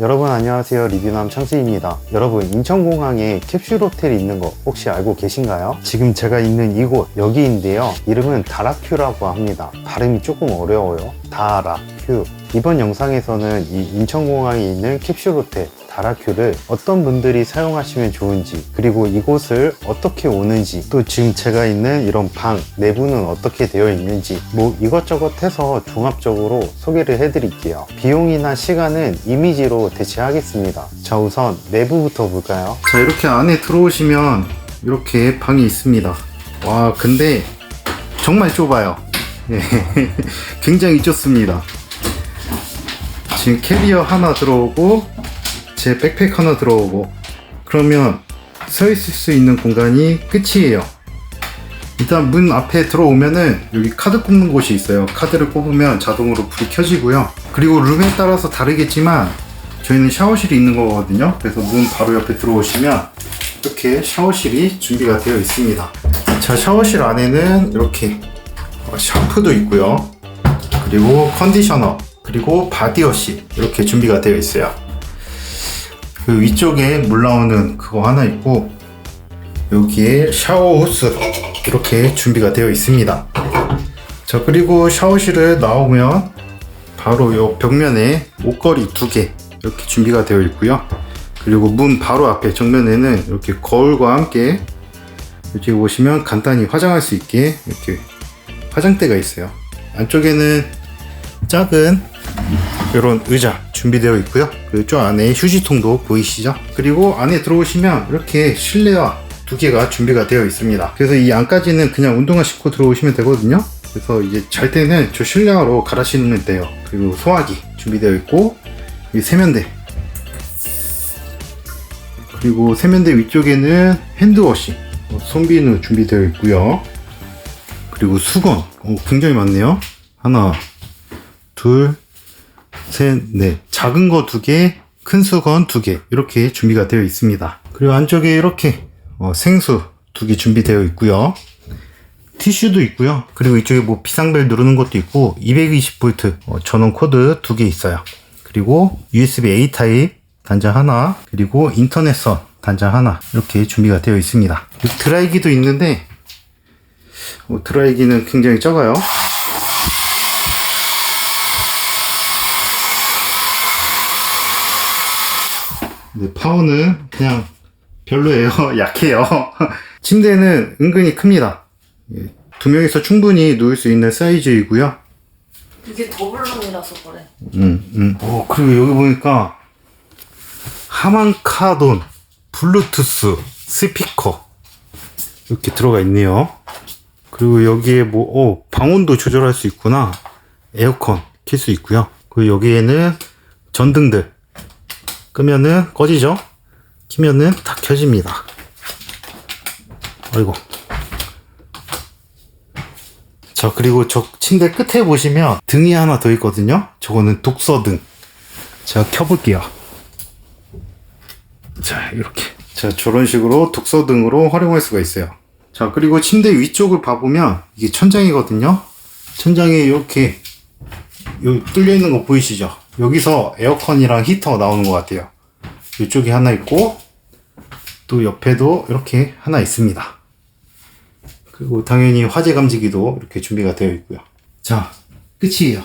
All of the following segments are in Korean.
여러분 안녕하세요. 리뷰남 창수입니다. 여러분 인천공항에 캡슐 호텔이 있는 거 혹시 알고 계신가요? 지금 제가 있는 이곳 여기인데요. 이름은 다라큐라고 합니다. 발음이 조금 어려워요. 다라큐. 이번 영상에서는 이 인천공항에 있는 캡슐 호텔 다라큐를 어떤 분들이 사용하시면 좋은지 그리고 이곳을 어떻게 오는지 또 지금 제가 있는 이런 방 내부는 어떻게 되어 있는지 뭐 이것저것 해서 종합적으로 소개를 해드릴게요. 비용이나 시간은 이미지로 대체하겠습니다. 자 우선 내부부터 볼까요? 자 이렇게 안에 들어오시면 이렇게 방이 있습니다. 와 근데 정말 좁아요. 예, 굉장히 좁습니다. 지금 캐리어 하나 들어오고 제 백팩 하나 들어오고 그러면 서 있을 수 있는 공간이 끝이에요. 일단 문 앞에 들어오면은 여기 카드 꼽는 곳이 있어요. 카드를 꼽으면 자동으로 불이 켜지고요. 그리고 룸에 따라서 다르겠지만 저희는 샤워실이 있는 거거든요. 그래서 문 바로 옆에 들어오시면 이렇게 샤워실이 준비가 되어 있습니다. 자, 샤워실 안에는 이렇게 어, 샴푸도 있고요. 그리고 컨디셔너, 그리고 바디워시 이렇게 준비가 되어 있어요. 그 위쪽에 물 나오는 그거 하나 있고 여기에 샤워 호스 이렇게 준비가 되어 있습니다. 자 그리고 샤워실을 나오면 바로 요 벽면에 옷걸이 두 개 이렇게 준비가 되어 있고요. 그리고 문 바로 앞에 정면에는 이렇게 거울과 함께 이렇게 보시면 간단히 화장할 수 있게 이렇게 화장대가 있어요. 안쪽에는 작은 이런 의자 준비되어 있고요. 그리고 저 안에 휴지통도 보이시죠? 그리고 안에 들어오시면 이렇게 실내화 두 개가 준비가 되어 있습니다. 그래서 이 안까지는 그냥 운동화 신고 들어오시면 되거든요. 그래서 이제 잘 때는 저 실내화로 갈아 신으면 돼요. 그리고 소화기 준비되어 있고 이 세면대 그리고 세면대 위쪽에는 핸드워시 어, 손비누 준비되어 있고요. 그리고 수건 어, 굉장히 많네요. 하나, 둘, 셋, 넷. 작은 거 두 개, 큰 수건 두 개. 이렇게 준비가 되어 있습니다. 그리고 안쪽에 이렇게 어, 생수 두 개 준비되어 있고요. 티슈도 있고요. 그리고 이쪽에 뭐 비상벨 누르는 것도 있고 220V 어, 전원 코드 두 개 있어요. 그리고 USB A 타입 단자 하나, 그리고 인터넷선 단자 하나 이렇게 준비가 되어 있습니다. 드라이기도 있는데 어, 드라이기는 굉장히 작아요. 네, 파워는 그냥 별로예요. 약해요. 침대는 은근히 큽니다. 예, 두 명이서 충분히 누울 수 있는 사이즈이고요. 이게 더블룸이라서 그래. 음, 음. 오, 그리고 여기 보니까 하만카돈 블루투스 스피커 이렇게 들어가 있네요. 그리고 여기에 뭐, 오, 방온도 조절할 수 있구나. 에어컨 킬 수 있고요. 그리고 여기에는 전등들 끄면은 꺼지죠? 키면은 다 켜집니다. 아이고. 자, 그리고 저 침대 끝에 보시면 등이 하나 더 있거든요. 저거는 독서등. 제가 켜볼게요. 자, 이렇게. 자, 저런 식으로 독서등으로 활용할 수가 있어요. 자, 그리고 침대 위쪽을 봐보면 이게 천장이거든요. 천장에 이렇게 요 뚫려 있는 거 보이시죠? 여기서 에어컨이랑 히터 나오는 것 같아요. 이쪽에 하나 있고 또 옆에도 이렇게 하나 있습니다. 그리고 당연히 화재 감지기도 이렇게 준비가 되어 있고요. 자, 끝이에요.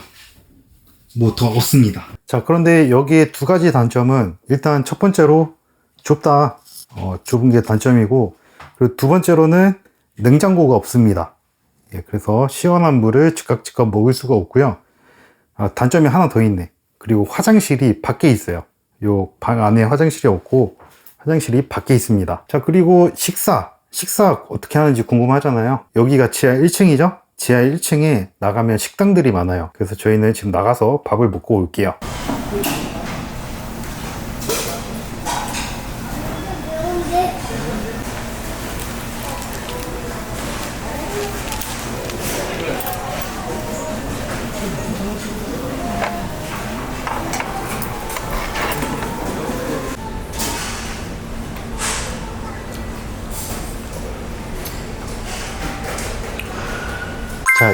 뭐 더 없습니다. 자, 그런데 여기에 두 가지 단점은 일단 첫 번째로 좁다. 어, 좁은 게 단점이고 그리고 두 번째로는 냉장고가 없습니다. 예, 그래서 시원한 물을 즉각 즉각 먹을 수가 없고요. 아, 단점이 하나 더 있네. 그리고 화장실이 밖에 있어요. 요 방 안에 화장실이 없고 화장실이 밖에 있습니다. 자, 그리고 식사. 식사 어떻게 하는지 궁금하잖아요. 여기가 지하 1층이죠? 지하 1층에 나가면 식당들이 많아요. 그래서 저희는 지금 나가서 밥을 먹고 올게요.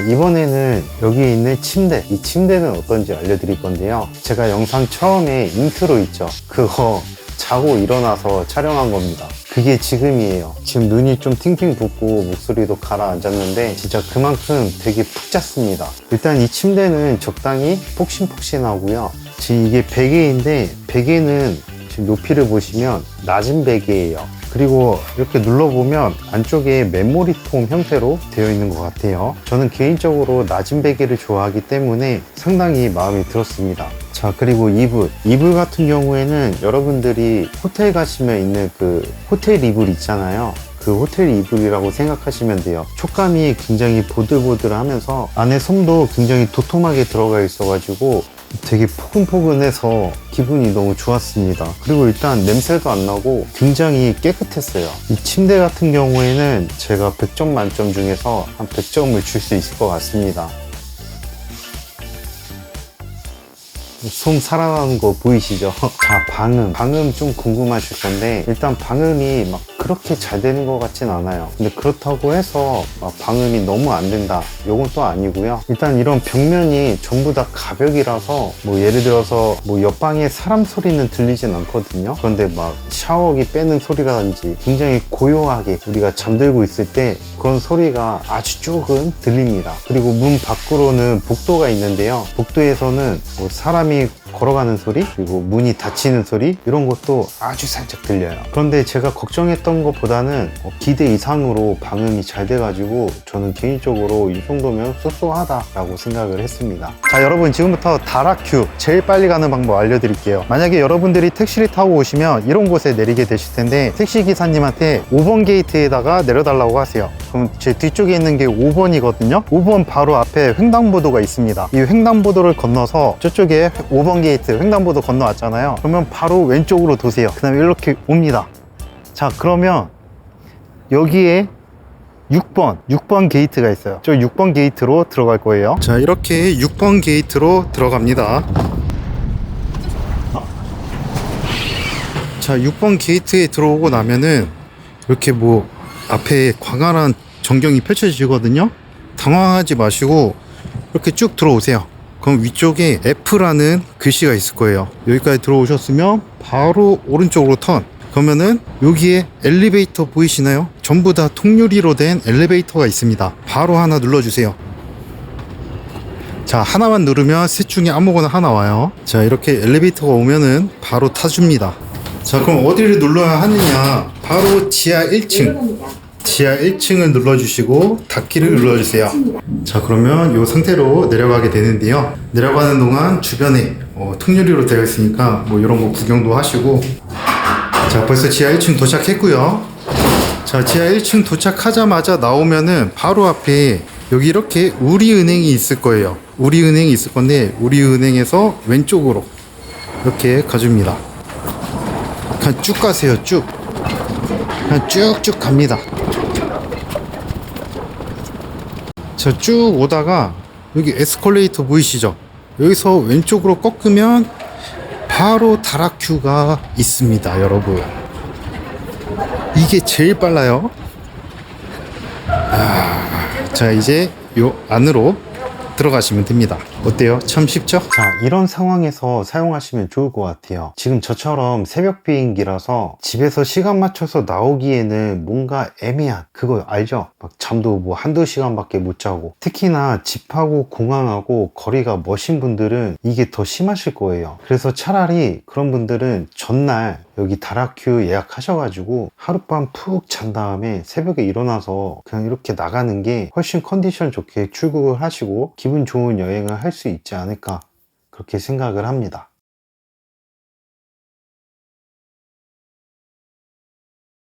이번에는 여기 있는 침대. 이 침대는 어떤지 알려드릴 건데요. 제가 영상 처음에 인트로 있죠. 그거 자고 일어나서 촬영한 겁니다. 그게 지금이에요. 지금 눈이 좀 팅팅 붓고 목소리도 가라앉았는데 진짜 그만큼 되게 푹 잤습니다. 일단 이 침대는 적당히 폭신폭신하고요. 지금 이게 베개인데 베개는 지금 높이를 보시면 낮은 베개예요. 그리고 이렇게 눌러보면 안쪽에 메모리폼 형태로 되어 있는 것 같아요. 저는 개인적으로 낮은 베개를 좋아하기 때문에 상당히 마음에 들었습니다. 자, 그리고 이불. 이불 같은 경우에는 여러분들이 호텔 가시면 있는 그 호텔 이불 있잖아요. 그 호텔 이불이라고 생각하시면 돼요. 촉감이 굉장히 보들보들 하면서 안에 솜도 굉장히 도톰하게 들어가 있어 가지고 되게 포근포근해서 기분이 너무 좋았습니다. 그리고 일단 냄새도 안 나고 굉장히 깨끗했어요. 이 침대 같은 경우에는 제가 100점 만점 중에서 한 100점을 줄 수 있을 것 같습니다. 솜 살아나는 거 보이시죠? 자, 방음. 방음 좀 궁금하실 건데, 일단 방음이 막 그렇게 잘 되는 것 같진 않아요. 근데 그렇다고 해서 막 방음이 너무 안 된다. 요건 또 아니고요. 일단 이런 벽면이 전부 다 가벽이라서, 뭐 예를 들어서 뭐 옆방에 사람 소리는 들리진 않거든요. 그런데 막 샤워기 빼는 소리라든지 굉장히 고요하게 우리가 잠들고 있을 때 그런 소리가 아주 조금 들립니다. 그리고 문 밖으로는 복도가 있는데요. 복도에서는 뭐 사람이 Me. 걸어가는 소리 그리고 문이 닫히는 소리 이런 것도 아주 살짝 들려요. 그런데 제가 걱정했던 것보다는 어, 기대 이상으로 방음이 잘 돼가지고 저는 개인적으로 이 정도면 쏘쏘하다 라고 생각을 했습니다. 자 여러분 지금부터 다라큐 제일 빨리 가는 방법 알려드릴게요. 만약에 여러분들이 택시를 타고 오시면 이런 곳에 내리게 되실 텐데 택시 기사님한테 5번 게이트에다가 내려달라고 하세요. 그럼 제 뒤쪽에 있는 게 5번이거든요. 5번 바로 앞에 횡단보도가 있습니다. 이 횡단보도를 건너서 저쪽에 5번 게이트 횡단보도 건너왔잖아요. 그러면 바로 왼쪽으로 도세요. 그 다음에 이렇게 옵니다. 자, 그러면 여기에 6번, 6번 게이트가 있어요. 저 6번 게이트로 들어갈 거예요. 자, 이렇게 6번 게이트로 들어갑니다. 자, 6번 게이트에 들어오고 나면은 이렇게 뭐 앞에 광활한 전경이 펼쳐지거든요. 당황하지 마시고 이렇게 쭉 들어오세요. 그럼 위쪽에 F라는 글씨가 있을 거예요. 여기까지 들어오셨으면 바로 오른쪽으로 턴. 그러면은 여기에 엘리베이터 보이시나요? 전부 다 통유리로 된 엘리베이터가 있습니다. 바로 하나 눌러주세요. 자, 하나만 누르면 셋 중에 아무거나 하나 와요. 자, 이렇게 엘리베이터가 오면은 바로 타줍니다. 자, 그럼 어디를 눌러야 하느냐? 바로 지하 1층. 지하 1층을 눌러주시고 닫기를 눌러주세요. 자, 그러면 이 상태로 내려가게 되는데요. 내려가는 동안 주변에 어, 통유리로 되어 있으니까 뭐 이런 거 구경도 하시고 자, 벌써 지하 1층 도착했고요. 자, 지하 1층 도착하자마자 나오면은 바로 앞에 여기 이렇게 우리은행이 있을 거예요. 우리은행이 있을 건데 우리은행에서 왼쪽으로 이렇게 가줍니다. 그냥 쭉 가세요. 쭉. 쭉쭉 갑니다. 자, 쭉 오다가 여기 에스컬레이터 보이시죠? 여기서 왼쪽으로 꺾으면 바로 다라큐가 있습니다, 여러분. 이게 제일 빨라요. 아, 자, 이제 요 안으로 들어가시면 됩니다. 어때요? 참 쉽죠? 자, 이런 상황에서 사용하시면 좋을 것 같아요. 지금 저처럼 새벽 비행기라서 집에서 시간 맞춰서 나오기에는 뭔가 애매한 그거 알죠? 막 잠도 뭐 한두 시간밖에 못 자고 특히나 집하고 공항하고 거리가 머신 분들은 이게 더 심하실 거예요. 그래서 차라리 그런 분들은 전날 여기 다라큐 예약하셔가지고 하룻밤 푹 잔 다음에 새벽에 일어나서 그냥 이렇게 나가는 게 훨씬 컨디션 좋게 출국을 하시고 기분 좋은 여행을 할 수 있지 않을까 그렇게 생각을 합니다.